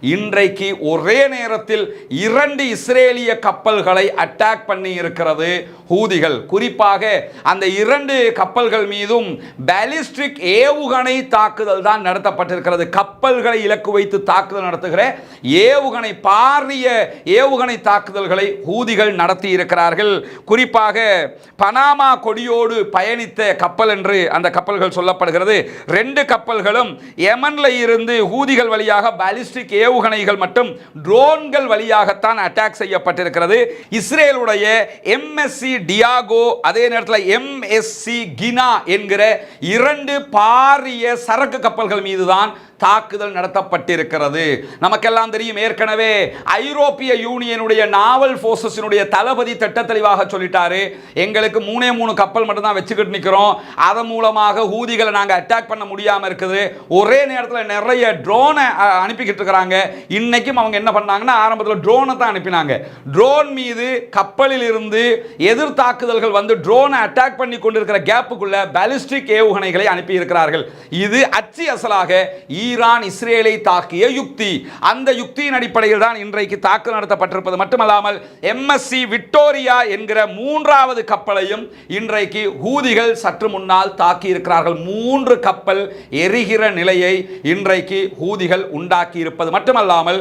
இன்றைக்கு ஒரே நேரத்தில் இரண்டு இஸ்ரேலிய கப்பல்களை அட்டாக் பண்ணி இருக்கிறது ஹூதிகள். குறிப்பாக அந்த இரண்டு கப்பல்கள் மீதும் பாலிஸ்டிக் ஏவுகணை தாக்குதல் தான் நடத்தப்பட்டிருக்கிறது. கப்பல்களை இலக்கு வைத்து தாக்குதல் நடத்துகிற ஏவுகணை பாரிய ஏவுகணை தாக்குதல்களை ஹூதிகள் நடத்தி இருக்கிறார்கள் குறிப்பாக பனாமா கொடியோடு பயணித்த கப்பல் என்று அந்த கப்பல்கள் சொல்லப்படுகிறது. ரெண்டு கப்பல்களும் யமன்ல இருந்து ஹூதிகள் வழியாக பாலிஸ்டிக் ஏவுகணைகள் மற்றும் ட்ரோன்கள் வழியாகத்தான் அட்டாக் செய்யப்பட்டிருக்கிறது. இஸ்ரேலுடைய எம்எஸ்சி டியாகோ அதே நேரத்தில் எம்எஸ்சி கினா என்கிற இரண்டு பாரிய சரக்கு கப்பல்கள் மீதுதான் தாக்குதல் நடத்தப்பட்டிருக்கிறது. நமக்கெல்லாம் தெரியும் ஏற்கனவே ஐரோப்பிய யூனியனுடைய நாவல் ஃபோர்ஸஸினுடைய தளபதி திட்ட தெளிவாக சொல்லிட்டாரு. எங்களுக்கு மூணே மூணு கப்பல் மட்டும்தான் வச்சுக்கிட்டு நிற்கிறோம் அதன் மூலமாக ஹூதிகளை நாங்கள் அட்டாக் பண்ண முடியாமல் இருக்குது. ஒரே நேரத்தில் நிறைய ட்ரோனை அனுப்பிக்கிட்டு இருக்கிறாங்க. இன்னைக்கும் அவங்க என்ன பண்ணாங்கன்னா ஆரம்பத்தில் ட்ரோனை தான் அனுப்பினாங்க. ட்ரோன் மீது கப்பலில் இருந்து எதிர் தாக்குதல்கள் வந்து ட்ரோனை அட்டாக் பண்ணி கொண்டிருக்கிற கேப்புக்குள்ள பாலிஸ்டிக் ஏவுகணைகளை அனுப்பி இருக்கிறார்கள் இது அச்சு அசலாக ஈரான் இஸ்ரேலை தாக்கிய யுக்தி. அந்த யுக்தியின் அடிப்படையில் தான் இன்றைக்கு தாக்குதல் நடத்தப்பட்டிருப்பது. மட்டுமல்லாமல் எம்எஸ்சி விக்டோரியா என்கிற மூன்றாவது கப்பலையும் இன்றைக்கு ஹூதிகள் சற்று முன்னால் தாக்கி இருக்கிறார்கள் மூன்று கப்பல் எரிகிற நிலையை இன்றைக்கு ஹூதிகள் உண்டாக்கி இருப்பது மட்டுமல்லாமல்